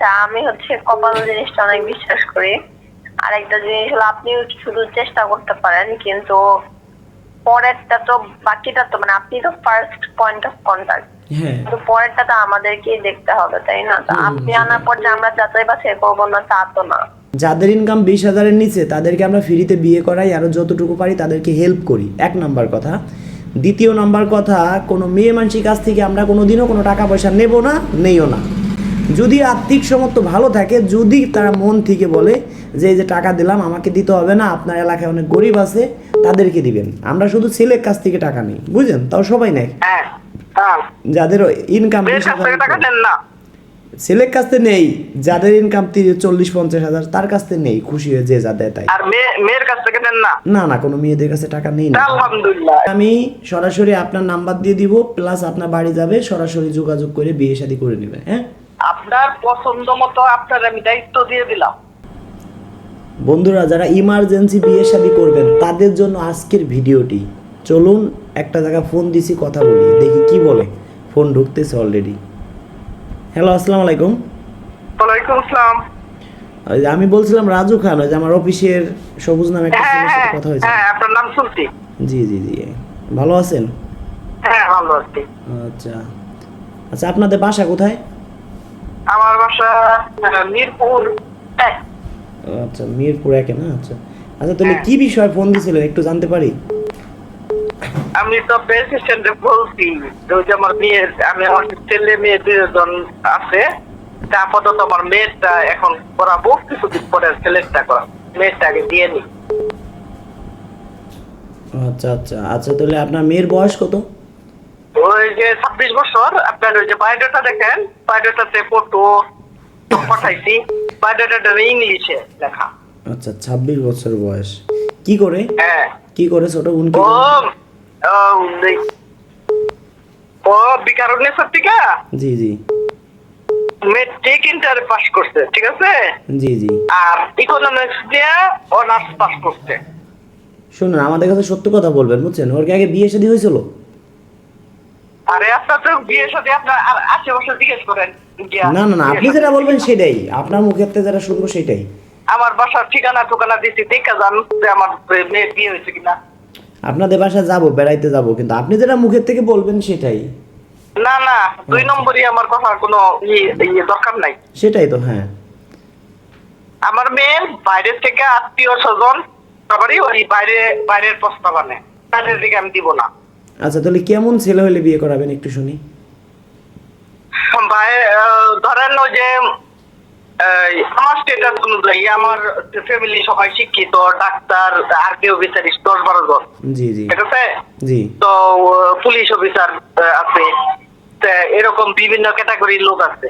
আচ্ছা আমি হচ্ছে কপাল জিনিসটা অনেক বিশ্বাস করি। আর একটা জিনিস হলো আপনি শুধু চেষ্টা করতে পারেন কিন্তু পরেরটা তো বাকিটা তো মানে আপনি তো ফার্স্ট পয়েন্ট অফ কন্টাক্ট কিন্তু পরেরটা তো আমাদেরকেই দেখতে হবে তাই না? তো আপনি আনার পর যে আমরা যাচাই বাছাই করব না তা তো না। যাদের ইনকাম বিশ হাজারের নিচে তাদেরকে আমরা ফ্রিতে বিয়ে করাই আরও যতটুকু পারি তাদেরকে হেল্প করি। এক নাম্বার কথা। দ্বিতীয় নাম্বার কথা কোনো মেয়ে মানুষের কাছ থেকে আমরা কোনো দিনও কোনো টাকা পয়সা নেব না নেইও না। যদি আর্থিক সমর্থ ভালো থাকে যদি তারা মন থেকে বলে যে এই যে টাকা দিলাম আমাকে দিতে হবে না আপনার এলাকায় অনেক গরিব আছে তাদেরকে দিবেন। আমরা শুধু ছেলের কাছ থেকে টাকা নিই বুঝলেন? তাও সবাই নেয়। হ্যাঁ যাদের ইনকাম ছেলের কাছ থেকে নেই যাদের ইনকাম তিরিশ চল্লিশ পঞ্চাশ হাজার তার কাছ থেকে নেই খুশি হয়ে যে যা দেয় তাই। মেয়ের কাছ থেকে নেন না? না না কোনো মেয়েদের কাছে টাকা নেই না। আমি সরাসরি আপনার নাম্বার দিয়ে দিব প্লাস আপনার বাড়ি যাবে সরাসরি যোগাযোগ করে বিয়ে শাদী করে নেবে হ্যাঁ? আপনার পছন্দ মতো আপনার আমি দায়িত্ব দিয়ে দিলাম। বন্ধুরা যারা ইমার্জেন্সি বিয়ে শাদী করবেন তাদের জন্য আজকের ভিডিওটি। চলুন একটা জায়গায় ফোন দিছি কথা বলি দেখি কি বলে। ফোন ঢুকতেছে অলরেডি হ্যালো আসসালামু আলাইকুম। ওয়ালাইকুম আসসালাম। আমি বলছিলাম রাজু খান ওই যে আমার অফিসের সবুজ নামে একটা হ্যাঁ ছেলের সাথে হ্যাঁ কথা হয়েছে। হ্যাঁ আপনার নাম শুনছি। জি জি জি। ভালো আছেন? হ্যাঁ ভালো আছি। আচ্ছা। আচ্ছা আপনাদের বাসা কোথায়? আমার বাসা মিরপুর এক। আচ্ছা মিরপুর একে না? আচ্ছা। আচ্ছা তাহলে হ্যাঁ। কি বিষয়ে ফোন দিছিলেন? একটু জানতে পারি। আমি তো প্রেসিডেন্টে বলছি যে আমার মেয়ে আমি আমার ছেলে মেয়ে দুজন আছে তা আপাতত আমার মেয়েরটা এখন করাবো কিছুদিন পরে ছেলেরটা করা মেয়েরটা আগে দিয়ে নি আচ্ছা আচ্ছা। আচ্ছা তাহলে আপনার মেয়ের বয়স কত? ওই যে ছাব্বিশ বছর আপনার ওই যে বায়োডাটা দেখেন বায়োডাটাতে ফটো পাঠাইছি। ইংলিশে লেখা। আচ্ছা ছাব্বিশ বছর বয়স। কি করে? হ্যাঁ। কি করে ছোট বোন কি ও জি জি। মেট্রিক ইন্টার পাস করছে ঠিক আছে? জি জি। আর ইকোনমিক্স দিয়ে অনার্স পাস করছে। শুনুন আমাদের কাছে সত্য কথা বলবেন বুঝছেন? ওর কি আগে বিয়ে শাদী হয়েছিল? না না না আপনি যেটা বলবেন সেটাই। আপনার মুখের থেকে শুনব সেটাই। আমার বাসার ঠিকানা দেখা যান যে আমার মেয়ের বিয়ে হয়েছে কিনা। আপনাদের বাসায় যাব বেড়াইতে যাব কিন্তু আপনি যেটা মুখের থেকে বলবেন সেটাই। না না দুই নম্বরই আমার কথা কোনো ইয়ে দরকার নাই। সেটাই তো হ্যাঁ। আমার মেয়ের বাইরের থেকে আত্মীয় স্বজন সবারই ওই বাইরে বাইরের প্রস্তাব আনে। তাদের দিকে আমি দিব না। আচ্ছা তাহলে কেমন ছেলে হলে বিয়ে করাবেন একটু শুনি? আহ, ধরেন ওই যে আমার স্টেটাস অনুযায়ী আমার ফ্যামিলি সবাই শিক্ষিত ডাক্তার অফিসার দশ বারো জন। জি জি। ঠিক আছে? জি। তো পুলিশ অফিসার আছে। এরকম বিভিন্ন ক্যাটাগরির লোক আছে।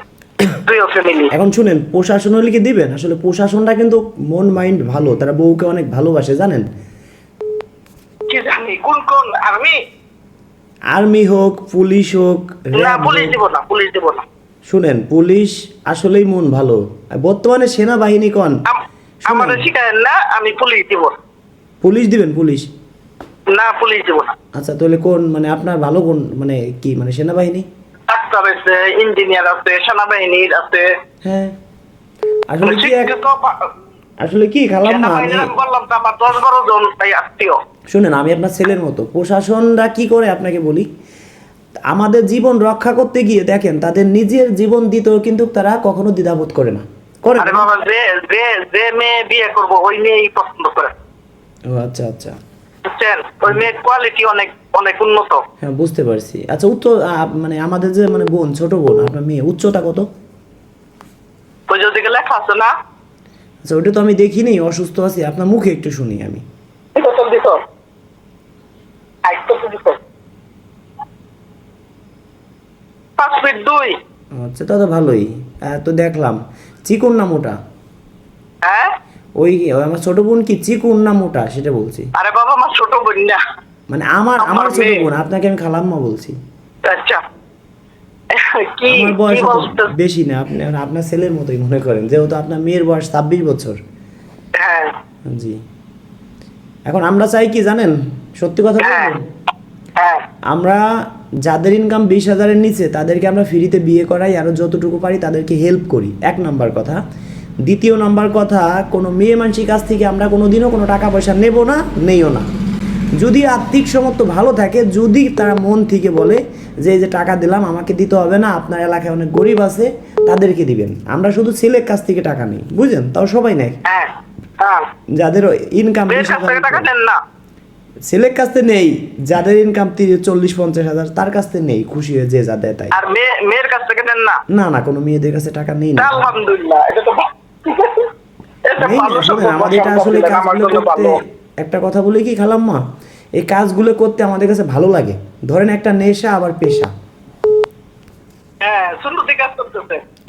এখন শুনেন প্রশাসন হলে কি দিবেন? আসলে প্রশাসনটা কিন্তু মন মাইন্ড ভালো তারা বউকে অনেক ভালোবাসে জানেন? কি জানি কোন কোন? আর্মি আর্মি হোক পুলিশ হোক না পুলিশ হোক। দিব না পুলিশ দিব না। শুনেন পুলিশ আসলেই মন ভালো। বর্তমানে সেনাবাহিনী কন? আমাদের শিখায় না আমি পুলিশ দিব পুলিশ দিবেন পুলিশ? না পুলিশ দিব না। আচ্ছা তাহলে কোন মানে আপনার ভালো কোন মানে কি মানে সেনাবাহিনী? ডাক্তার আছে ইঞ্জিনিয়ার আছে সেনাবাহিনীর আছে। হ্যাঁ। আসলে কি আসলে কি খালাম না আমি বললাম তো আমার দশ বারো জন তাই আত্মীয়। শুনেন আমি আপনার ছেলের মতো। প্রশাসনরা কি করে আপনাকে বলি? আমাদের জীবন রক্ষা করতে গিয়ে দেখেন তাদের নিজের জীবন দিতেও কিন্তু তারা কখনো দ্বিধাবোধ করে না। করে আরে বাবা যে যে যে মেয়ে বিয়ে করব ওই মেয়েই পছন্দ করে। ও আচ্ছা আচ্ছা। ওই মেয়ের কোয়ালিটি অনেক অনেক উন্নত। হ্যাঁ বুঝতে পারছি। আচ্ছা উচ্চ মানে আমাদের যে মানে বোন ছোট বোন আপনার মেয়ে উচ্চতা কত? ওই যদি লেখা আছে না? আচ্ছা ওটা তো আমি দেখিনি অসুস্থ আছি আপনার মুখে একটু শুনি আমি। আচ্ছা ভালোই। তো দেখলাম চিকুন না মোটা হ্যাঁ? ওই আমার ছোট বোন কি চিকুন না মোটা সেটা বলছি। আরে বাবা আমার ছোট বোন না। মানে আমার আমার ছোট বোন আপনাকে আমি খালাম্মা বলছি। আচ্ছা। আমার বয়স বেশি না আপনি আপনার ছেলের মতোই মনে করেন যেহেতু আপনার মেয়ের বয়স ছাব্বিশ বছর। হ্যাঁ। জি। এখন আমরা চাই কি জানেন? সত্যি কথা হ্যাঁ। হ্যাঁ। আমরা যাদের ইনকাম বিশ হাজারের নিচে তাদেরকে আমরা ফ্রিতে বিয়ে করাই আরও যতটুকু পারি তাদেরকে হেল্প করি। এক নাম্বার কথা। দ্বিতীয় নাম্বার কথা কোনো মেয়ে মানুষের কাছ থেকে আমরা কোনো দিনও কোনো টাকা পয়সা নেব না নেইও না। যদি আর্থিক সমর্থ ভালো থাকে যদি তারা মন থেকে বলে যে যে টাকা দিলাম আমাকে দিতে হবে না আপনার এলাকায় অনেক গরিব আছে তাদেরকে দিবেন। আমরা শুধু ছেলের কাছ থেকে টাকা নিই বুঝলেন? তাও সবাই নেয়। হ্যাঁ হ্যাঁ। যাদের ইনকাম ছেলের কাছ থেকে নেই যাদের ইনকাম তিরিশ চল্লিশ পঞ্চাশ হাজার তার কাছ থেকে নেই খুশি হয়ে যে যা দেয় তাই। আর মেয়ের কাছ থেকে নেন না? না না কোনো মেয়েদের কাছে টাকা নেই না। আলহামদুলিল্লাহ এটা তো আমাদের এটা আসলে কাজগুলো করতে একটা কথা বলি কি খালাম্মা? এই কাজগুলো করতে আমাদের কাছে ভালো লাগে। ধরেন একটা নেশা আবার পেশা। হ্যাঁ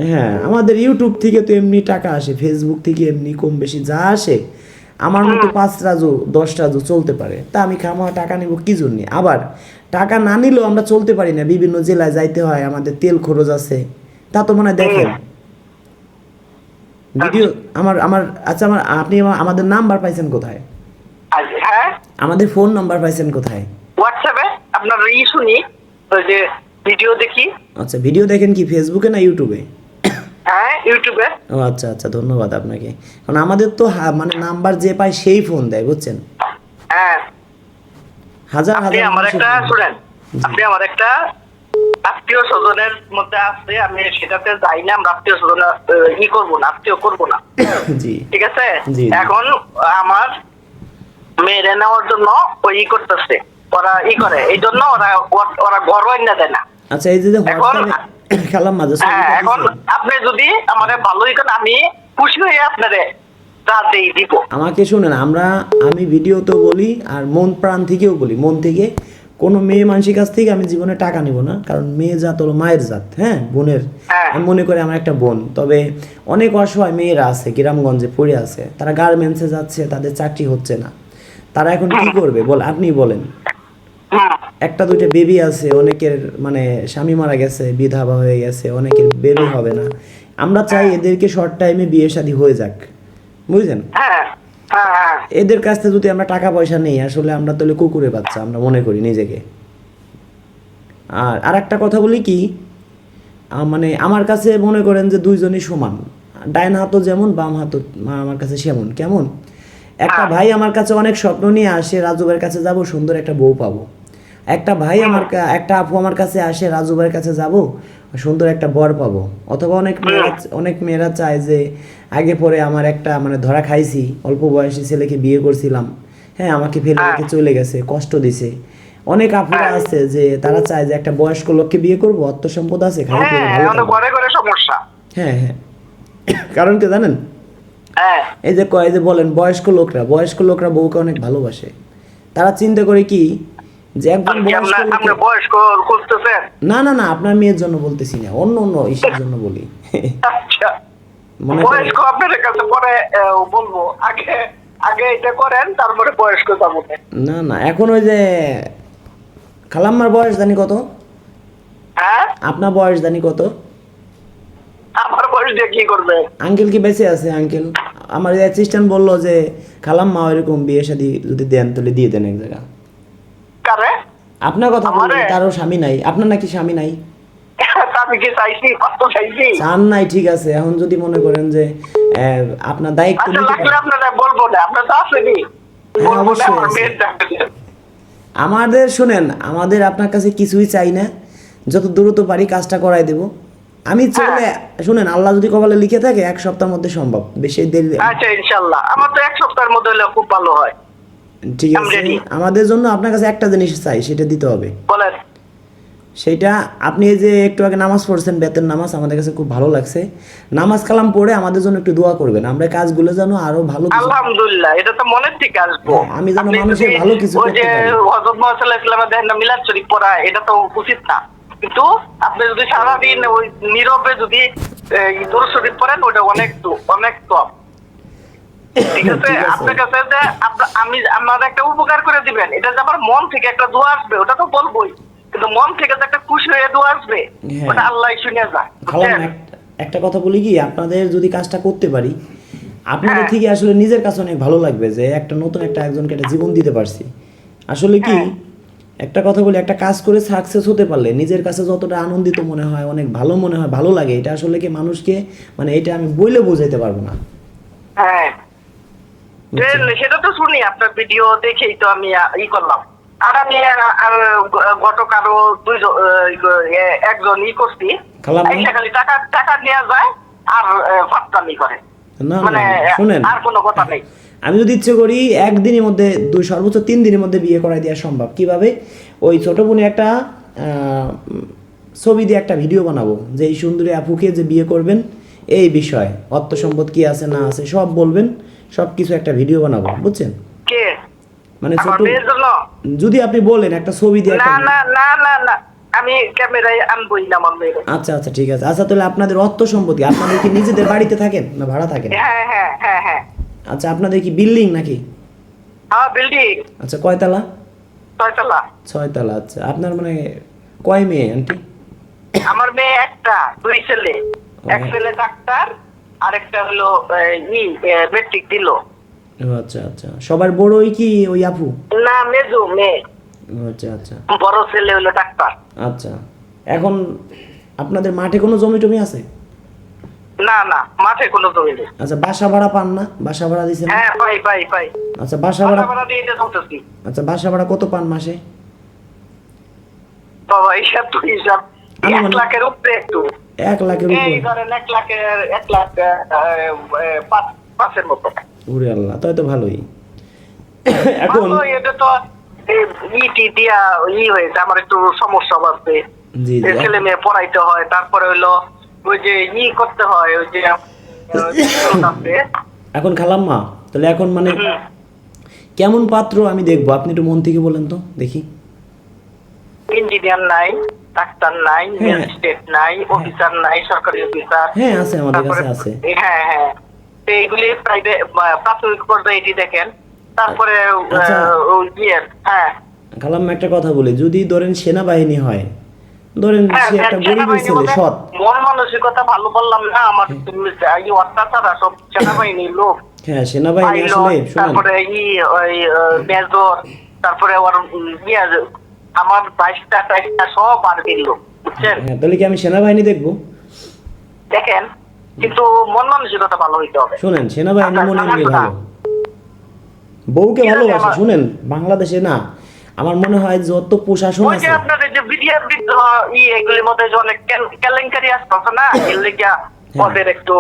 হ্যাঁ আমাদের ইউটিউব থেকে তো এমনি টাকা আসে ফেসবুক থেকে এমনি কম বেশি যা আসে আমার মতো পাঁচ রাজু দশ রাজু চলতে পারে। তা আমি খামা টাকা নেব কি জন্যে? আবার টাকা না নিলেও আমরা চলতে পারি না বিভিন্ন জেলায় যাইতে হয় আমাদের তেল খরচ আছে। তা তো মনে হয় দেখেন। ভিডিও আমার আমার আচ্ছা আমার আপনি আমাদের নাম্বার পাইছেন কোথায়? আমাদের ফোন নাম্বার পাইছেন কোথায়? হোয়াটসঅ্যাপে আপনার ই শুনি ওই যে ভিডিও দেখি। আচ্ছা ভিডিও দেখেন কি ফেসবুকে না ইউটিউবে হ্যাঁ ইউটিউবে ও আচ্ছা আচ্ছা ধন্যবাদ আপনাকে। কারণ আমাদের তো মানে নাম্বার যে পায় সেই ফোন দেয় বুঝছেন? হ্যাঁ। হাজার হাজার আমার একটা। শুনেন। আপনি আমার একটা আত্মীয় স্বজনের মধ্যে আছে আমি সেটাতে যাই না আমরা আত্মীয় স্বজন ই করব না আত্মীয় করব না। জি। ঠিক আছে। এখন আমার মেয়েরে নেওয়ার জন্য ওই ই করতেছে ওরা ই করে এই জন্য ওরা ওরা ঘর না দেয় না। আচ্ছা এই যে খেলাম মাঝে হ্যাঁ এখন আপনি যদি আমার ভালোই করেন আমি খুশি হয়ে আপনারে আমাকে শুনেন আমরা আমি ভিডিওতেও বলি আর মন প্রাণ থেকেও বলি। মন থেকে কোনো মেয়ে মানুষের কাছ থেকে আমি জীবনে টাকা নিব না কারণ মেয়ে জাত হলো মায়ের জাত হ্যাঁ বোনের। হ্যাঁ। আমি মনে করি আমার একটা বোন। তবে অনেক অসহায় মেয়েরা আছে গ্রামগঞ্জে পড়ে আছে তারা গার্মেন্টসে যাচ্ছে তাদের চাকরি হচ্ছে না। তারা এখন কি করবে? বল আপনি বলেন। একটা দুইটা বেবি আছে অনেকের মানে স্বামী মারা গেছে বিধবা হয়ে গেছে অনেকের বেবি হবে না। আমরা চাই এদেরকে শর্ট টাইমে বিয়ে শাদী হয়ে যাক। বুঝলেন? হ্যাঁ। হ্যাঁ হ্যাঁ। এদের কাছ থেকে যদি আমরা টাকা পয়সা নেই আসলে আমরা তাহলে কুকুরে বাচ্চা আমরা মনে করি নিজেকে। আর আর একটা কথা বলি কি মানে আমার কাছে মনে করেন যে দুইজনই সমান। ডাইন হাতও যেমন বাম হাতও আমার কাছে সেমন। কেমন? একটা ভাই আমার কাছে অনেক স্বপ্ন নিয়ে আসে রাজু ভাইয়ের কাছে যাব সুন্দর একটা বউ পাবো। একটা ভাই আমার একটা আপু আমার কাছে আসে রাজু ভাইয়ের কাছে যাব সুন্দর একটা বর পাবো। অথবা অনেক মেয়েরা অনেক মেয়েরা চায় যে আগে পরে আমার একটা মানে ধরা খাইছি অল্প বয়সী ছেলেকে বিয়ে করছিলাম। হ্যাঁ আমাকে ফেলে রেখে চলে গেছে কষ্ট দিছে। অনেক আপুরা আছে যে তারা চায় যে একটা বয়স্ক লোককে বিয়ে করব অর্থ সম্পদ আছে খালি হ্যাঁ হ্যাঁ হ্যাঁ। কারণ কি জানেন? হ্যাঁ এই যে কয় যে বলেন বয়স্ক লোকরা বয়স্ক লোকরা বউকে অনেক ভালোবাসে। তারা চিন্তা করে কি যে একজন বয়স্ক না না না আপনার মেয়ের জন্য বলতেছি না অন্য অন্য ইসের জন্য বলি। আচ্ছা। বয়স্ক আপনার কাছে পরে বলব আগে আগে এটা করেন তারপরে বয়স্ক যাব। না না এখন ওই যে খালাম্মার বয়স জানি কত? হ্যাঁ? আপনার বয়স জানি কত? আমার বয়স দিয়ে কি করবে? আঙ্কেল কি বেঁচে আছে আঙ্কেল? আমার অ্যাসিস্ট্যান্ট বলল যে খালাম্মা এরকম বিয়ে শাদি যদি দেন তাহলে দিয়ে দেন এক জায়গা। আপনার কথা বললেন তারও স্বামী নাই। আপনার নাকি স্বামী নাই? চান নাই ঠিক আছে। এখন যদি মনে করেন যে আপনার দায়িত্ব আচ্ছা বলব না। আপনার তো আসেনি হ্যাঁ, অবশ্যই। আমাদের শুনেন আমাদের আপনার কাছে কিছুই চাই না। যত দ্রুত পারি কাজটা করাই দেব। আমি চলে শুনেন আল্লাহ যদি কপালে লিখে থাকে এক সপ্তাহের মধ্যে সম্ভব। বেশি দেরি আচ্ছা ইনশাল্লাহ। আমার তো এক সপ্তাহের মধ্যে হলে খুব ভালো হয়। ঠিক আছে আমাদের জন্য আপনার কাছে একটা জিনিস চাই সেটা দিতে হবে। বলেন। সেইটা আপনি এই যে একটু আগে নামাজ পড়ছেন বেতের নামাজ আমাদের কাছে খুব ভালো লাগছে। নামাজ কালাম পড়ে আমাদের জন্য একটু দোয়া করবেন। আমরা কাজগুলো যেন আরও ভালো আলহামদুলিল্লাহ এটা তো মনের থেকে আসব। হ্যাঁ, আমি যেন মানুষের ভালো কিছু ওই যে হযরত মুহাম্মদ সাল্লাল্লাহু আলাইহি না মিলাদ শরীফ পড়া এটা তো উচিত না। কিন্তু আপনি যদি সারাদিন ওই নীরবে যদি শরীফ পড়েন ওটা অনেক অনেক তো ঠিক আছে আপনার কাছে যে আমি আমার একটা উপকার করে দিবেন এটা যে আমার মন থেকে একটা দোয়া আসবে ওটা তো বলবোই কিন্তু মন থেকে যে একটা খুশি হয়ে দোয়া আসবে। ওটা আল্লাহ শুনে যায় খালাম বুঝছেন? এক- একটা কথা বলি কি আপনাদের যদি কাজটা করতে পারি আপনাদের হ্যাঁ। থেকে আসলে নিজের কাছে অনেক ভালো লাগবে যে একটা নতুন একটা একজনকে একটা জীবন দিতে পারছি আসলে কি হ্যাঁ। একটা কথা বলি একটা কাজ করে সাকসেস হতে পারলে নিজের কাছে যতটা আনন্দিত মনে হয় অনেক ভালো মনে হয় ভালো লাগে এটা আসলে কি মানুষকে মানে এটা আমি বইলে বোঝাইতে পারব না। হ্যাঁ। সেটা তো শুনি আপনার ভিডিও দেখেই তো আমি ই করলাম। আর আমি আ- গতকালও দুইজন একজন ই করছি। খালি টাকা টাকা নেওয়া যায় আর ফাত্তামি করে। মানে আর কোনো কথা নেই। আমি যদি ইচ্ছে করি একদিনের মধ্যে দুই সর্বোচ্চ তিন দিনের মধ্যে বিয়ে করাই দেওয়া সম্ভব। কীভাবে? ওই ছোট বোনে একটা ছবি দিয়ে একটা ভিডিও বানাবো যে এই সুন্দরী আপুকে যে বিয়ে করবেন এই বিষয়। অর্থ সম্পদ কি আছে না আছে সব বলবেন সব কিছু একটা ভিডিও বানাবো বুঝছেন? মানে ছোট যদি আপনি বলেন একটা ছবি দিয়ে না না না না না আমি ক্যামেরায় আনবই না আমার মেয়ের। আচ্ছা আচ্ছা ঠিক আছে। আচ্ছা তাহলে আপনাদের অর্থ সম্পত্তি আপনাদের কি নিজেদের বাড়িতে থাকেন না ভাড়া থাকেন? হ্যাঁ হ্যাঁ হ্যাঁ হ্যাঁ। আচ্ছা আপনাদের কি বিল্ডিং নাকি? আমার বিল্ডিং। আচ্ছা কয়তলা? ছয়তলা। ছয়তলা আচ্ছা। আপনার মানে কয় মেয়ে আন্টি? আমার মেয়ে একটা দুই ছেলে। এক ছেলে ডাক্তার আর একটা হলো ই মেট্রিক দিল। আচ্ছা আচ্ছা। সবার বড়ই কি ওই আপু? না মেজো মেয়ে। আচ্ছা আচ্ছা। বড় ছেলে হলো ডাক্তার। আচ্ছা। এখন আপনাদের মাঠে কোনো জমি টমি আছে? না না মাঠে কোনো জমি নেই। আচ্ছা বাসা ভাড়া পান না? বাসা ভাড়া দিছেন হ্যাঁ পাই পাই পাই। আচ্ছা বাসা ভাড়া ভাড়া দিয়ে এটা চলতেছি আচ্ছা বাসা ভাড়া কত পান মাসে? বাবা হিসাব তো হিসাব। এক লাখের উপরে একটু। এক লাখের এই ধরেন এক লাখের এক লাখ পাঁচ পাঁচের মতো। আল্লাহ তাই তো ভালোই। এখন এটা তো ইটি দিয়া ই হয়েছে আমার একটু সমস্যা যে ছেলে মেয়ে পড়াইতে হয় তারপরে হইল ওই যে ই করতে হয় ওই যে। এখন খালাম্মা তাহলে এখন মানে কেমন পাত্র আমি দেখব? আপনি একটু মন থেকে বলেন তো দেখি। ইঞ্জিনিয়ার নাই ডাক্তার নাই হ্যাঁ। ম্যাজিস্ট্রেট নাই অফিসার নাই সরকারি অফিসার। হ্যাঁ আছে আমাদের কাছে আছে। হ্যাঁ হ্যাঁ। এইগুলি প্রাইভেট প্রাথমিক পর্যায়ে এটি দেখেন। তারপরে আচ্ছা। হ্যাঁ। খালাম্মা একটা কথা বলি যদি ধরেন সেনাবাহিনী হয় ধরেন হ্যাঁ, সে একটা গরিবের ছেলে সৎ। মন মানসিকতা ভালো বললাম না আমার এই অত্যাচারা সব সেনাবাহিনীর লোক। হ্যাঁ সেনাবাহিনী আসলে শুনেন। তারপরে ই ওই মেজর তারপরে ওর ইয়ে আমার বাইশটা টাইশটা সব বুঝছেন? হ্যাঁ তাহলে কি আমি সেনাবাহিনী দেখব? দেখেন কিন্তু মন মানসিকতা ভালো হইতে হবে। শুনেন সেনাবাহিনী মনে হয় ভালো। বউকে ভালোবাসে শুনেন বাংলাদেশে না আমার মনে হয় যত প্রশাসন আছে। আপনাদের যে বিডিআর ই এগুলির মধ্যে যে অনেক কেলেঙ্কারি আসতেছে না এর লেগিয়া ওদের একটু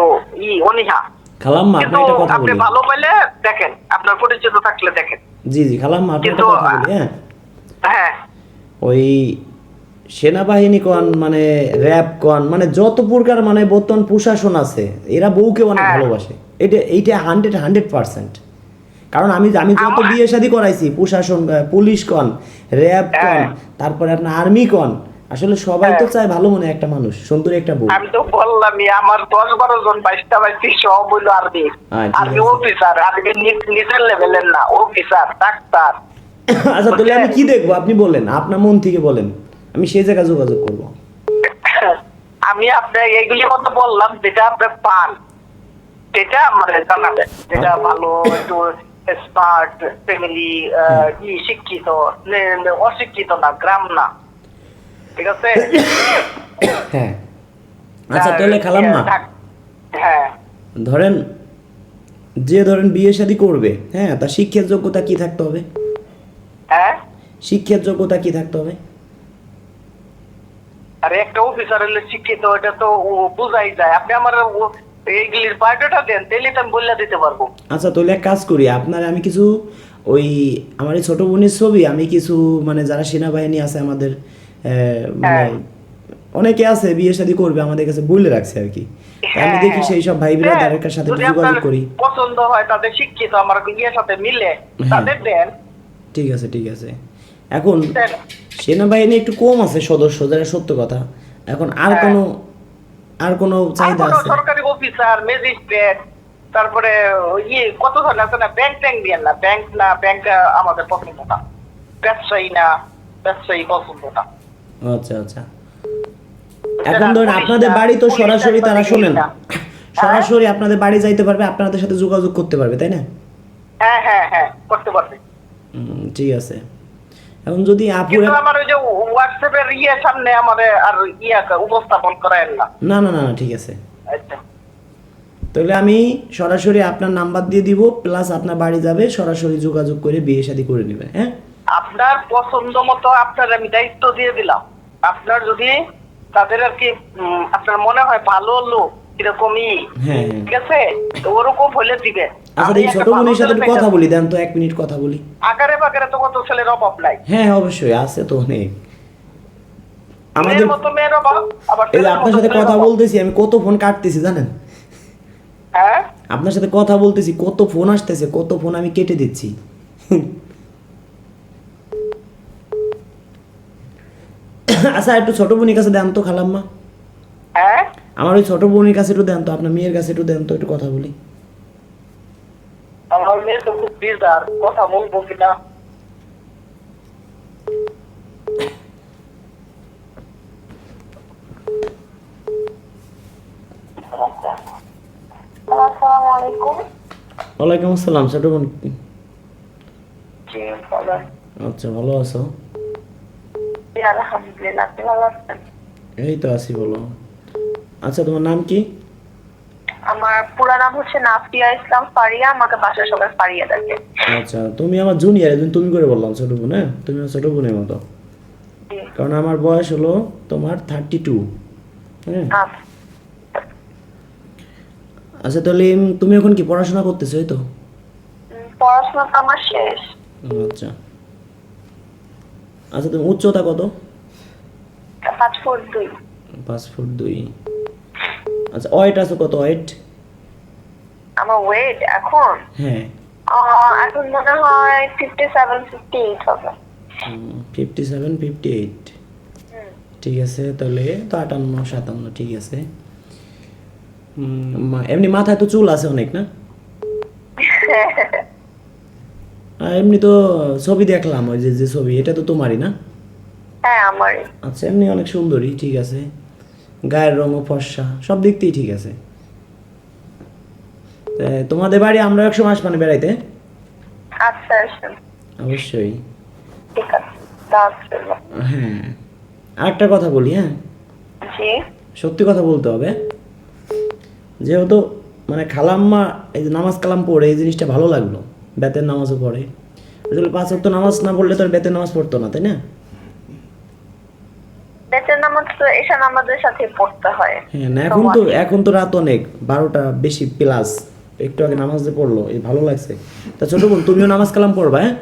ই অনীহা। খালাম্মা আপনি একটা কথা আপনি ভালো পাইলে দেখেন আপনার পরিচিত থাকলে দেখেন। জি জি খালাম্মা আপনি একটা কথা বলি হ্যাঁ। হ্যাঁ। ওই সেনাবাহিনী কন মানে র্যাব কন মানে যত প্রকার মানে বর্তমান প্রশাসন আছে এরা বউকে অনেক হ্যাঁ। ভালোবাসে। এটা এইটা হান্ড্রেড হান্ড্রেড পার্সেন্ট কারণ আমি আমি যত বিয়ে শাদী করাইছি প্রশাসন পুলিশ কন র্যাব কন হ্যাঁ। তারপরে আপনার আর্মি কন আসলে সবাই তো হ্যাঁ। চায় ভালো মনে একটা মানুষ সুন্দর একটা বউ। আমি তো বললামই আমার দশ বারো জন বাইশটা বাইশটি সব হইল আর্মি। আচ্ছা, আর্মি অফিসার আর্মি নিজের লেভেলের না অফিসার ডাক্তার। আচ্ছা তাহলে আমি কি দেখব? আপনি বলেন আপনার মন থেকে বলেন। আমি সেই জায়গায় যোগাযোগ করব। আমি আপনার এইগুলির মতো বললাম যেটা আপনার পান সেটা মানে জানাবেন যেটা ভালো একটু স্মার্ট ফ্যামিলি কি শিক্ষিত নে- নে- অশিক্ষিত না গ্রাম না ঠিক আছে হ্যাঁ আচ্ছা তাহলে খালাম্মা ঢাক- হ্যাঁ ধরেন যে ধরেন বিয়ে শাদী করবে হ্যাঁ তার শিক্ষার যোগ্যতা কি থাকতে হবে হ্যাঁ শিক্ষার যোগ্যতা কি থাকতে হবে আর একটা অফিসার হলে শিক্ষিত এটা তো বুঝাই যায় আপনি আমার এইগুলির বায়োডাটা দেন তাহলে আমি দিতে পারব আচ্ছা তাহলে এক কাজ করি আপনার আমি কিছু ওই আমার এই ছোট বোনের ছবি আমি কিছু মানে যারা সেনাবাহিনী আছে আমাদের মানে হ্যাঁ। অনেকে আছে বিয়ে শাদী করবে আমাদের কাছে বলে রাখছে আর কি আমি হ্যাঁ। দেখি সেই সব ভাই বিরাদারের সাথে যোগাযোগ করি পছন্দ হয় তাদের শিক্ষিত আমার ইয়ের সাথে মিলে হ্যাঁ। তাদের দেন ঠিক আছে ঠিক আছে এখন সেনাবাহিনী একটু কম আছে সদস্য যারা সত্য কথা এখন আর হ্যাঁ। কোনো আর কোনো চাহিদা আছে? সরকারি অফিসার ম্যাজিস্ট্রেট তারপরে ইয়ে কত ধরনের আছে না? ব্যাংক ট্যাঙ্ক দিয়ে না। ব্যাংক না ব্যাংক আমাদের পছন্দ না। ব্যবসায়ী না ব্যবসায়ী পছন্দ না। আচ্ছা আচ্ছা। এখন ধরেন আপনাদের বাড়ি তো সরাসরি তারা শোনেন। সরাসরি আপনাদের বাড়ি যাইতে পারবে আপনাদের সাথে যোগাযোগ করতে পারবে তাই না? হ্যাঁ হ্যাঁ হ্যাঁ করতে পারবে। হুম, ঠিক আছে। এখন যদি আপুর আমার ওই যে হোয়াটসঅ্যাপের ইয়ে সামনে আমার আর ইয়ে উপস্থাপন করায় না। না না না না ঠিক আছে। আচ্ছা। তাহলে আমি সরাসরি আপনার নাম্বার দিয়ে দিব প্লাস আপনার বাড়ি যাবে সরাসরি যোগাযোগ করে বিয়ে শাদী করে নেবে হ্যাঁ? আপনার পছন্দ মতো আপনার আমি দায়িত্ব দিয়ে দিলাম। আপনার যদি তাদের আর কি আপনার মনে হয় ভালো লোক এরকমই হ্যাঁ, হ্যাঁ। ঠিক আছে? ওরকম হলে দিবে আচ্ছা এই ছোট বোনের সাথে একটু কথা বলি দেন তো এক মিনিট কথা বলি। আকারে বাকারে তো কত ছেলের অভাব নাই। হ্যাঁ হ্যাঁ, অবশ্যই আছে তো অনেক। আমাদের মতো মেয়ের অভাব এই আপনার সাথে কথা বলতেছি আমি কত ফোন কাটতেছি জানেন? হ্যাঁ? আপনার সাথে কথা বলতেছি কত ফোন আসতেছে কত ফোন আমি কেটে দিচ্ছি। আচ্ছা একটু ছোট বোনের কাছে দেন তো খালাম্মা। হ্যাঁ? আমার ওই ছোট বোনের কাছে একটু দেন তো আপনার মেয়ের কাছে একটু দেন তো একটু কথা বলি। আমার মেয়ে তো খুব বিজার কথা বলব কিনা? ওয়ালাইকুম আসসালাম ছোট বোন আচ্ছা ভালো আছো? এই তো আছি বলো। আচ্ছা তোমার নাম কি? আমার পুরো নাম হচ্ছে নাফিয়া ইসলাম ফারিয়া আমাকে বাসার সবাই ফারিয়া ডাকে। আচ্ছা তুমি আমার জুনিয়র তুমি করে বললাম ছোট বোন হ্যাঁ? তুমি আমার ছোট বোনের মতো। কারণ আমার বয়স হলো তোমার থার্টি টু হ্যাঁ? আচ্ছা। আচ্ছা তাহলে তুমি এখন কি পড়াশোনা করতেছো তো? পড়াশোনা তো আমার শেষ। আচ্ছা। আচ্ছা তুমি উচ্চতা কত? পাঁচ ফুট দুই। পাঁচ ফুট দুই। আচ্ছা ওয়েট আছে কত? ওয়েট? আমার ওয়েট এখন? হ্যাঁ। এখন মনে হয় ফিফটি সেভেন ফিফটি এইট হবে। ফিফটি সেভেন ফিফটি এইট ঠিক আছে তাহলে তো আটান্ন সাতান্ন ঠিক আছে। এমনি মাথায় তো চুল আছে অনেক না? এমনি তো ছবি দেখলাম ওই যে যে ছবি এটা তো তোমারই না? হ্যাঁ আমারই। আচ্ছা এমনি অনেক সুন্দরী ঠিক আছে। গায়ের রঙও ফর্সা সব দিক থেকেই ঠিক আছে। তোমাদের বাড়ি আমরা একশো মাস মানে বেড়াইতে? আচ্ছা অবশ্যই। ঠিক আছে হ্যাঁ আরেকটা কথা বলি হ্যাঁ? জি। সত্যি কথা বলতে হবে যেহেতু মানে খালাম্মা এই যে নামাজ কালাম পড়ে এই জিনিসটা ভালো লাগল বেতের নামাজও পড়ে। আসলে পাঁচ ওয়াক্ত নামাজ না পড়লে তো আর বেতের নামাজ পড়তো না তাই না? বেতের নামাজ তো এশা নামাজের সাথে পড়তে হয়। না এখন তো এখন তো রাত অনেক বারোটা বেশি প্লাস একটু আগে নামাজ পড়ল এই ভালো লাগছে। তা ছোট বোন তুমিও নামাজ কালাম পড়বা হ্যাঁ?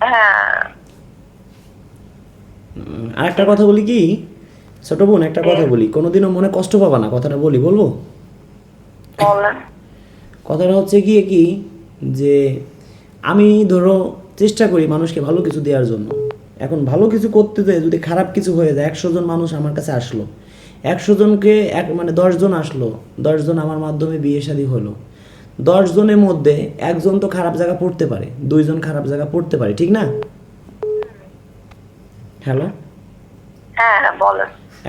হ্যাঁ। উম, আরেকটা কথা বলি কি? ছোট বোন একটা কথা বলি। কোনোদিনও মনে কষ্ট পাবা না কথাটা বলি বলব? কথাটা হচ্ছে গিয়ে কি? যে আমি ধরো চেষ্টা করি মানুষকে ভালো কিছু দেওয়ার জন্য। এখন ভালো কিছু করতে যেয়ে যদি খারাপ কিছু হয়ে যায় একশো জন মানুষ আমার কাছে আসলো। একশো জনকে এক মানে দশজন আসলো দশজন আমার মাধ্যমে বিয়ে শাদী হলো। দশ জনের মধ্যে একজন তো খারাপ জায়গা পড়তে পারে দুইজন খারাপ জায়গা পড়তে পারে ঠিক না? হ্যালো? হ্যাঁ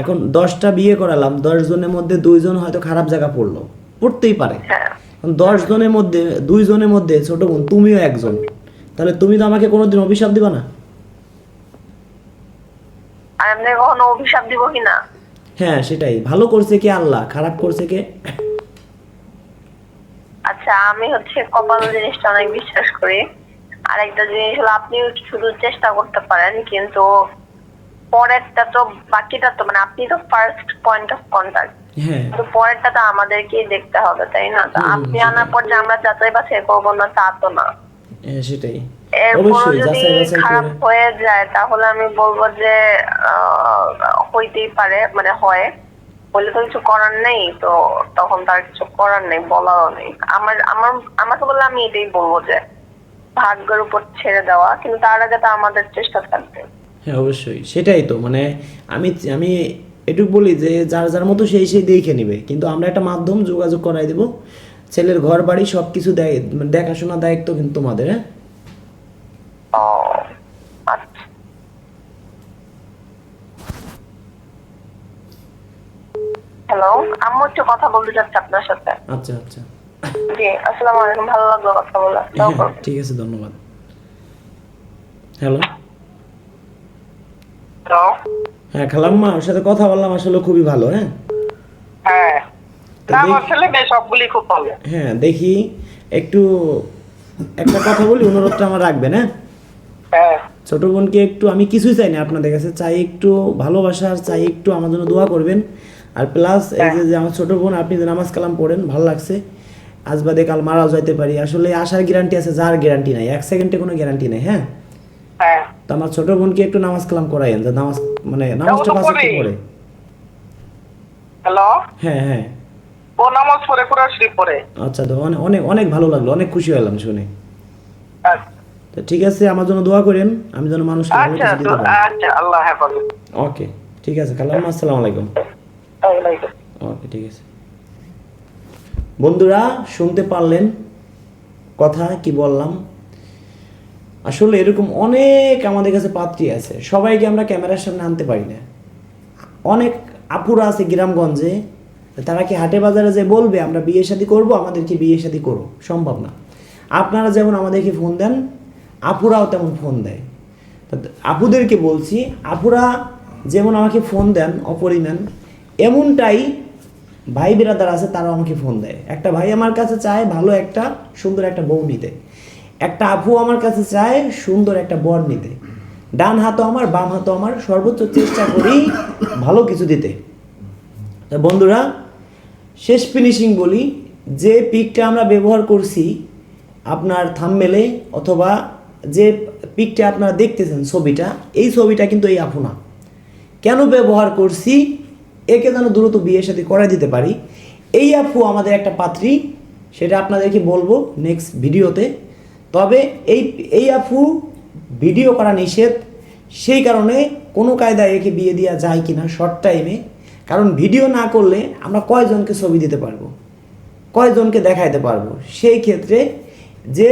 এখন দশটা বিয়ে করালাম দশ জনের মধ্যে দুইজন হয়তো খারাপ জায়গা পড়ল পড়তেই পারে। হ্যাঁ। দশ জনের মধ্যে দুই জনের মধ্যে ছোট বোন তুমিও একজন তাহলে তুমি তো আমাকে কোনোদিন অভিশাপ দিবা না? এমনি কখনো অভিশাপ দিব কিনা হ্যাঁ সেটাই। ভালো করছে কে আল্লাহ খারাপ করছে কে? আচ্ছা আমি হচ্ছে কপাল জিনিসটা অনেক বিশ্বাস করি। আর একটা জিনিস হলো আপনি শুধু চেষ্টা করতে পারেন কিন্তু পরেরটা তো বাকিটা তো মানে আপনি তো ফার্স্ট পয়েন্ট অফ কন্টাক্ট কিন্তু পরেরটা তো আমাদেরকেই দেখতে হবে তাই না? আপনি আনার পর যে আমরা যাচাই বাছাই করব না তা তো না। হ্যাঁ, সেটাই। এরপর যদি খারাপ হয়ে যায় তাহলে আমি বলব যে হইতেই পারে মানে হয়। বলে তো কিছু করার নেই তো তখন তার কিছু করার নেই নেই। আমার আমার আমাকে বললে আমি এটাই বলব যে ভাগ্যের উপর ছেড়ে দেওয়া কিন্তু তার আগে তো আমাদের চেষ্টা থাকবে। হ্যাঁ অবশ্যই। সেটাই তো মানে আমি আমি এটুকু বলি যে যার যার মতো সেই সেই দেখে নিবে। কিন্তু আমরা একটা মাধ্যম যোগাযোগ করাই দেব। ছেলের ঘর বাড়ি সব কিছু দেয় দেখাশোনা দায়িত্ব কিন্তু তোমাদের হ্যাঁ? ও আচ্ছা হ্যালো আম্মু একটু কথা বলতে চাচ্ছি আপনার সাথে। আচ্ছা আচ্ছা। জি আসসালামু আলাইকুম ভালো লাগল কথা বলা। হ্যাঁ ঠিক আছে ধন্যবাদ। হ্যালো হ্যাঁ খালাম্মা ওর সাথে কথা বললাম আসলে খুবই ভালো হ্যাঁ? হ্যাঁ। হ্যাঁ দেখি একটু একটা কথা বলি অনুরোধটা আমার রাখবেন হ্যাঁ হ্যাঁ? ছোট বোনকে একটু আমি কিছুই চাই না আপনাদের কাছে চাই একটু ভালোবাসার চাই একটু আমার জন্য দোয়া করবেন। আর প্লাস এই যে যে আমার ছোট বোন আপনি যে নামাজ কালাম পড়েন ভালো লাগছে। আজ বাদে কাল মারাও যাইতে পারি। আসলে আসার গ্যারান্টি আছে যার গ্যারান্টি নাই। এক সেকেন্ডে কোনো গ্যারান্টি নাই হ্যাঁ? হ্যাঁ। তো আমার ছোট বোনকে একটু নামাজ কালাম করাইন যে নামাজ মানে নামাজটা পাঁচ ওয়াক্ত পড়ে। হ্যালো? হ্যাঁ হ্যাঁ। ও নামাজ পড়ে কোরআন শরীফ পড়ে। আচ্ছা তো অনেক অনেক অনেক ভালো লাগল অনেক খুশি হলাম শুনে। আচ্ছা তো ঠিক আছে আমার জন্য দোয়া করেন আমি যেন মানুষকে আচ্ছা আচ্ছা আল্লাহ হেফাজত ওকে ঠিক আছে কালাম আসসালামু আলাইকুম। আলাইকুম। ওকে ঠিক আছে। বন্ধুরা শুনতে পারলেন কথা কি বললাম? আসলে এরকম অনেক আমাদের কাছে পাত্রী আছে সবাইকে আমরা ক্যামেরার সামনে আনতে পারি না। অনেক আপুরা আছে গ্রামগঞ্জে তারা কি হাটে বাজারে যে বলবে আমরা বিয়ে শাদী করব আমাদেরকে বিয়ে শাদী করো সম্ভব না। আপনারা যেমন আমাদেরকে ফোন দেন আপুরাও তেমন ফোন দেয়। তা আপুদেরকে বলছি, আপুরা যেমন আমাকে ফোন দেন অপরিমাণ এমনটাই ভাই বিরাদার আছে, তারাও আমাকে ফোন দেয়। একটা ভাই আমার কাছে চায় ভালো একটা, সুন্দর একটা বউ নিতে। একটা আপু আমার কাছে চায় সুন্দর একটা বর নিতে। ডান হাতও আমার, বাম হাতও আমার, সর্বোচ্চ চেষ্টা করি ভালো কিছু দিতে। তা বন্ধুরা, শেষ ফিনিশিং বলি, যে পিকটা আমরা ব্যবহার করছি, আপনার থামমেলে অথবা যে পিকটা আপনারা দেখতেছেন ছবিটা, এই ছবিটা কিন্তু এই আপু না। কেন ব্যবহার করছি? একে যেন দ্রুত বিয়ের সাথে করাই দিতে পারি। এই আপু আমাদের একটা পাত্রী, সেটা আপনাদেরকে বলব নেক্সট ভিডিওতে। তবে এই এই আপু ভিডিও করা নিষেধ। সেই কারণে কোনো কায়দায় একে বিয়ে দেওয়া যায় কি না শর্ট টাইমে কারণ ভিডিও না করলে আমরা কয়জনকে ছবি দিতে পারব? কয়জনকে দেখাইতে পারব? সেই ক্ষেত্রে যে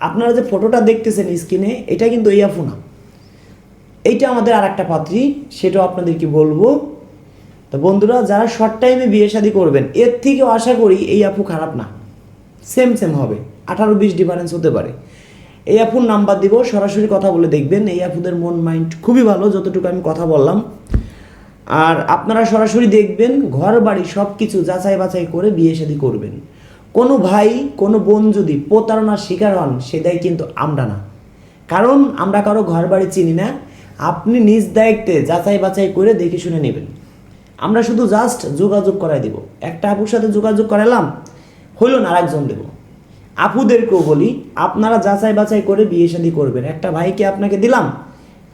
আপনারা যে ফটোটা দেখতেছেন স্ক্রিনে এটা কিন্তু এই আপু না। এইটা আমাদের আর একটা পাত্রী, সেটাও আপনাদেরকে বলব। তো বন্ধুরা, যারা শর্ট টাইমে বিয়ে শাদী করবেন, এর থেকেও আশা করি এই আপু খারাপ না। সেম সেম হবে। আঠারো বিশ ডিফারেন্স হতে পারে। এই আপুর নাম্বার দিব, সরাসরি কথা বলে দেখবেন। এই আপুদের মন মাইন্ড খুবই ভালো, যতটুকু আমি কথা বললাম। আর আপনারা সরাসরি দেখবেন ঘর বাড়ি সব কিছু যাচাই বাছাই করে বিয়ে শাদী করবেন। কোনো ভাই, কোনো বোন যদি প্রতারণার শিকার হন সেটাই কিন্তু আমরা না। কারণ আমরা কারও ঘর বাড়ি চিনি না। আপনি নিজ দায়িত্বে যাচাই বাছাই করে দেখে শুনে নেবেন। আমরা শুধু জাস্ট যোগাযোগ করাই দিব। একটা আপুর সাথে যোগাযোগ করালাম হইল না আরেকজন দেব। আপুদেরকেও বলি, আপনারা যাচাই বাছাই করে বিয়ে শাদী করবেন। একটা ভাইকে আপনাকে দিলাম,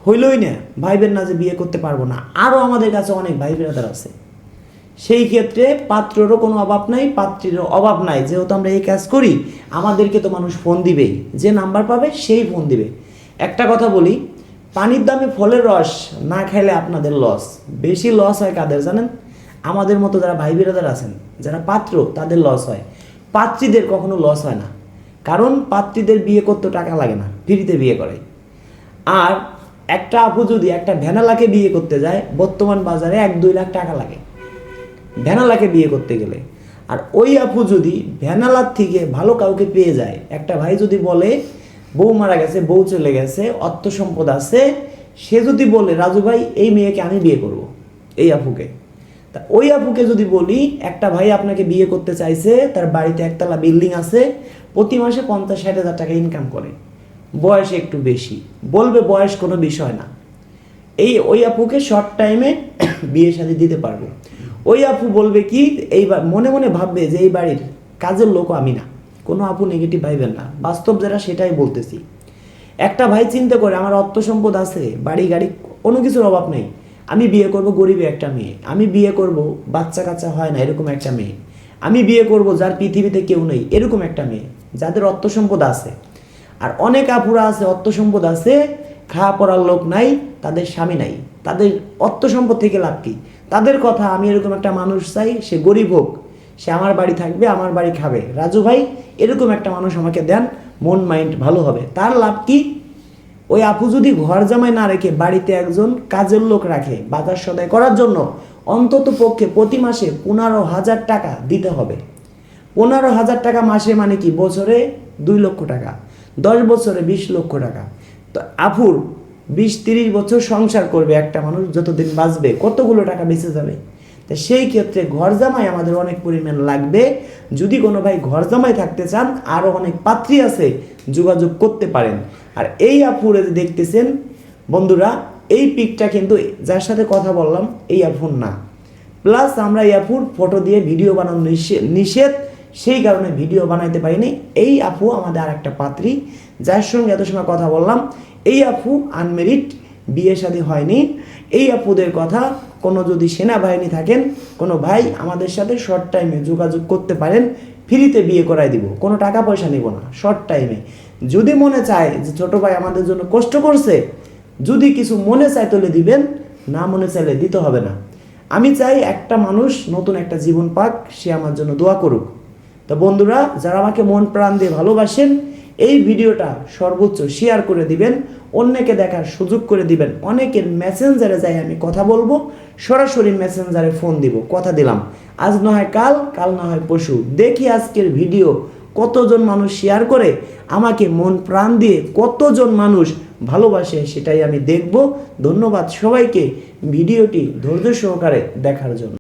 হইলই না। ভাইবেন না যে বিয়ে করতে পারব না। আরও আমাদের কাছে অনেক ভাই বেরাদার আছে। সেই ক্ষেত্রে পাত্রেরও কোনো অভাব নাই, পাত্রীরও অভাব নাই। যেহেতু আমরা এই কাজ করি, আমাদেরকে তো মানুষ ফোন দিবেই। যে নাম্বার পাবে, সেই ফোন দিবে। একটা কথা বলি, পানির দামে ফলের রস না খাইলে আপনাদের লস বেশি লস হয় কাদের জানেন? আমাদের মতো যারা ভাই বিরাদার আছেন, যারা পাত্র, তাদের লস হয়। পাত্রীদের কখনো লস হয় না। কারণ পাত্রীদের বিয়ে করতে টাকা লাগে না, ফ্রিতে বিয়ে করে। আর একটা আপু যদি একটা ভ্যানালাকে বিয়ে করতে যায়, বর্তমান বাজারে এক দুই লাখ টাকা লাগে। ভ্যানালাকে বিয়ে করতে গেলে। আর ওই আপু যদি ভ্যানালার থেকে ভালো কাউকে পেয়ে যায়, একটা ভাই যদি বলে, বউ মারা গেছে, বউ চলে গেছে অর্থ সম্পদ আছে, সে যদি বলে, রাজু ভাই, এই মেয়েকে আমি বিয়ে করব। এই আপুকে। তা ওই আপুকে যদি বলি, একটা ভাই আপনাকে বিয়ে করতে চাইছে, তার বাড়িতে একতলা বিল্ডিং আছে, প্রতি মাসে পঞ্চাশ, ষাট হাজার টাকা ইনকাম করে। বয়স একটু বেশি। বলবে, বয়স কোনো বিষয় না। এই ওই আপুকে শর্ট টাইমে বিয়ে শাদী দিতে পারব। ওই আপু বলবে কি এই মনে মনে ভাববে যে এই বাড়ির কাজের লোক আমি না। কোনো আপু নেগেটিভ ভাইবেন না। বাস্তব যারা সেটাই বলতেছি। একটা ভাই চিন্তা করে, আমার অর্থ সম্পদ আছে, বাড়ি, গাড়ি, কোনো কিছুর অভাব নেই। আমি বিয়ে করব গরিবে একটা মেয়ে। আমি বিয়ে করব, বাচ্চা কাচ্চা হয় না, এরকম একটা মেয়ে। আমি বিয়ে করব যার পৃথিবীতে কেউ নেই, এরকম একটা মেয়ে। যাদের অর্থ সম্পদ আছে। আর অনেক আপুরা আছে, অর্থ সম্পদ আছে, খাওয়া পড়ার লোক নাই, তাদের স্বামী নাই। তাদের অর্থ সম্পদ থেকে লাভ কি? তাদের কথা আমি এরকম একটা মানুষ চাই, সে গরিব হোক, সে আমার বাড়ি থাকবে, আমার বাড়ি খাবে। রাজু ভাই, এরকম একটা মানুষ আমাকে দেন, মন মাইন্ড ভালো হবে। তার লাভ কি? ওই আপু যদি ঘর জামাই না রেখে বাড়িতে একজন কাজের লোক রাখে, বাজার সদাই করার জন্য, অন্তত পক্ষে প্রতি মাসে পনেরো হাজার টাকা দিতে হবে। পনেরো হাজার টাকা মাসে মানে কি? বছরে দুই লক্ষ টাকা, দশ বছরে বিশ লক্ষ টাকা। তো আফুর বিশ তিরিশ বছর সংসার করবে একটা মানুষ, যতদিন বাঁচবে, কতগুলো টাকা বেঁচে যাবে? তা সেই ক্ষেত্রে ঘর জামাই আমাদের অনেক পরিমাণ লাগবে। যদি কোনো ভাই ঘর জামাই থাকতে চান আরও অনেক পাত্রী আছে, যোগাযোগ করতে পারেন। আর এই আপুরে দেখতেছেন, বন্ধুরা, এই পিকটা কিন্তু যার সাথে কথা বললাম, এই আফুর না। প্লাস আমরা এই আফুর ফটো দিয়ে ভিডিও বানানো নিষে- নিষেধ, সেই কারণে ভিডিও বানাইতে পারিনি। এই আপু আমাদের আর একটা পাত্রী, যার সঙ্গে এত সময় কথা বললাম এই আপু আনমেরিট বিয়ে শাদী হয়নি। এই আপুদের কথা কোনো যদি সেনাবাহিনী থাকেন, কোনো ভাই আমাদের সাথে শর্ট টাইমে যোগাযোগ করতে পারেন, ফ্রিতে বিয়ে করাই দিব। কোনো টাকা পয়সা নিব না শর্ট টাইমে যদি মনে চায় যে ছোট ভাই আমাদের জন্য কষ্ট করছে, যদি কিছু মনে চায় তাহলে দিবেন, না মনে চাইলে দিতে হবে না। আমি চাই একটা মানুষ নতুন একটা জীবন পাক, সে আমার জন্য দোয়া করুক। তো বন্ধুরা, যারা আমাকে মন প্রাণ দিয়ে ভালোবাসেন, এই ভিডিওটা সর্বোচ্চ শেয়ার করে দিবেন। অন্যকে দেখার সুযোগ করে দিবেন। অনেকের মেসেঞ্জারে যাই আমি কথা বলব, সরাসরি মেসেঞ্জারে ফোন দিব, কথা দিলাম। আজ না হয় কাল কাল না হয় পশু দেখি আজকের ভিডিও কতজন মানুষ শেয়ার করে, আমাকে মন প্রাণ দিয়ে কতজন মানুষ ভালোবাসে সেটাই আমি দেখব। ধন্যবাদ সবাইকে, ভিডিওটি ধৈর্য সহকারে দেখার জন্য।